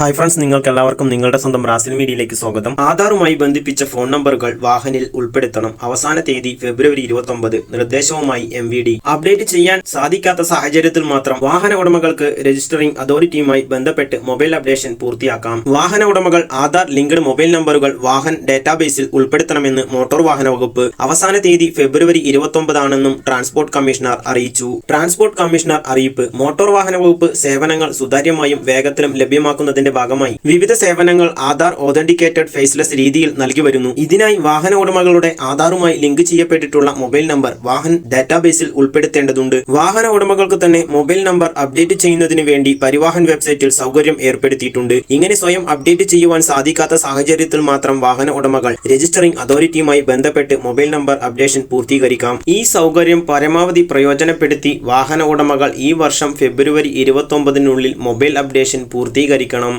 Hi friends നിങ്ങൾക്ക് എല്ലാവർക്കും നിങ്ങളുടെ സ്വന്തം റാസിൽ മീഡിയയിലേക്ക് സ്വാഗതം. ആധാറുമായി ബന്ധിപ്പിച്ച ഫോൺ നമ്പറുകൾ വാഹനിൽ ഉൾപ്പെടുത്തണം. അവസാന തീയതി ഫെബ്രുവരി ഇരുപത്തി ഒമ്പത് നിർദ്ദേശവുമായി എം അപ്ഡേറ്റ് ചെയ്യാൻ സാധിക്കാത്ത സാഹചര്യത്തിൽ മാത്രം വാഹന ഉടമകൾക്ക് രജിസ്റ്ററിംഗ് അതോറിറ്റിയുമായി ബന്ധപ്പെട്ട് മൊബൈൽ അപ്ഡേഷൻ പൂർത്തിയാക്കാം. വാഹന ഉടമകൾ ആധാർ ലിങ്ക്ഡ് മൊബൈൽ നമ്പറുകൾ വാഹൻ ഡാറ്റാബേസിൽ ഉൾപ്പെടുത്തണമെന്ന് മോട്ടോർ വാഹന വകുപ്പ് അവസാന തീയതി ഫെബ്രുവരി ഇരുപത്തി ഒമ്പതാണെന്നും ട്രാൻസ്പോർട്ട് കമ്മീഷണർ അറിയിച്ചു. ട്രാൻസ്പോർട്ട് കമ്മീഷണർ അറിയിപ്പ് മോട്ടോർ വാഹന വകുപ്പ് സേവനങ്ങൾ സുതാര്യമായും വേഗത്തിലും ലഭ്യമാക്കുന്നതിന്റെ ഭാഗമായി. വിവിധ സേവനങ്ങൾ ആധാർ ഓതന്റിക്കേറ്റഡ് ഫേസ്ലെസ് രീതിയിൽ നൽകി വരുന്നു. ഇതിനായി വാഹന ഉടമകളുടെ ആധാറുമായി ലിങ്ക് ചെയ്യപ്പെട്ടിട്ടുള്ള മൊബൈൽ നമ്പർ വാഹൻ ഡാറ്റാബേസിൽ ഉൾപ്പെടുത്തേണ്ടതുണ്ട്. വാഹന ഉടമകൾക്ക് തന്നെ മൊബൈൽ നമ്പർ അപ്ഡേറ്റ് ചെയ്യുന്നതിന് വേണ്ടി പരിവാഹൻ വെബ്സൈറ്റിൽ സൗകര്യം ഏർപ്പെടുത്തിയിട്ടുണ്ട്. ഇങ്ങനെ സ്വയം അപ്ഡേറ്റ് ചെയ്യുവാൻ സാധിക്കാത്ത സാഹചര്യത്തിൽ മാത്രം വാഹന ഉടമകൾ രജിസ്റ്ററിംഗ് അതോറിറ്റിയുമായി ബന്ധപ്പെട്ട് മൊബൈൽ നമ്പർ അപ്ഡേഷൻ പൂർത്തീകരിക്കാം. ഈ സൗകര്യം പരമാവധി പ്രയോജനപ്പെടുത്തി വാഹന ഉടമകൾ ഈ വർഷം ഫെബ്രുവരി ഇരുപത്തൊമ്പതിനുള്ളിൽ മൊബൈൽ അപ്ഡേഷൻ പൂർത്തീകരിക്കണം.